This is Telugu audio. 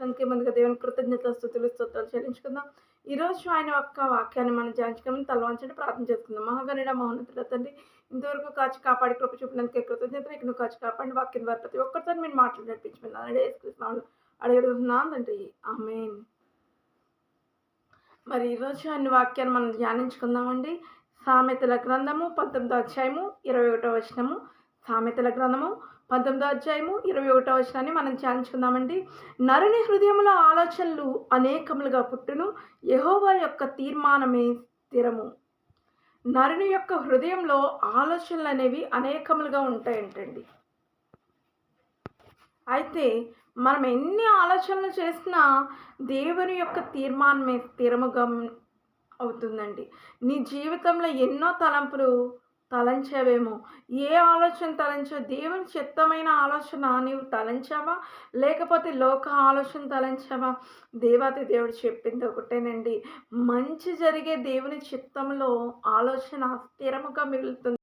అనుగ్రహించడానికి ముందుగా దేవుని కృతజ్ఞత స్థుతులు స్తోత్రాలు చెల్లించుకుందాం. ఈరోజు ఆయన యొక్క వాక్యాన్ని మనం ధ్యానించుకుని తలవంచండి ప్రార్థన చేసుకుందాం. మహాగణుడ మహోన్నతుడ తండ్రి ఇంతవరకు కాచి కాపాడి కృప చూపినందుకే కృతజ్ఞతలు. ఇక నువ్వు కాచి కాపాడి వాక్యం ద్వారా ప్రతి ఒక్కరితో మీరు మాటలు నడిపించమని అడిగేసుకుంటున్నాను అడిగడుగుతున్నాను తండ్రి. ఆమెన్. మరి ఈరోజు ఆయన వాక్యాన్ని మనం ధ్యానించుకుందామండి. సామెతల గ్రంథము పంతొమ్మిదో అధ్యాయము ఇరవై ఒకటో వచనము. సామెతల గ్రంథము పంతొమ్మిదో అధ్యాయము ఇరవై ఒకటో వచనాన్ని మనం ధ్యానించుకుందామండి. నరుని హృదయంలో ఆలోచనలు అనేకములుగా పుట్టును యహోవా యొక్క తీర్మానమే స్థిరము. నరుని యొక్క హృదయంలో ఆలోచనలు అనేవి అనేకములుగా ఉంటాయంటండి. అయితే మనం ఎన్ని ఆలోచనలు చేసినా దేవుని యొక్క తీర్మానమే స్థిరముగా అవుతుందండి. నీ జీవితంలో ఎన్నో తలంపులు తలంచావేమో? ఏ ఆలోచన తలంచావు? దేవుని చిత్తమైన ఆలోచన నీవు తలంచావా? లేకపోతే లోక ఆలోచన తలంచావా? దేవాతి దేవుడు చెప్పింది ఒకటేనండి. మంచి జరిగే దేవుని చిత్తంలో ఆలోచన స్థిరముగా మిగులుతుంది.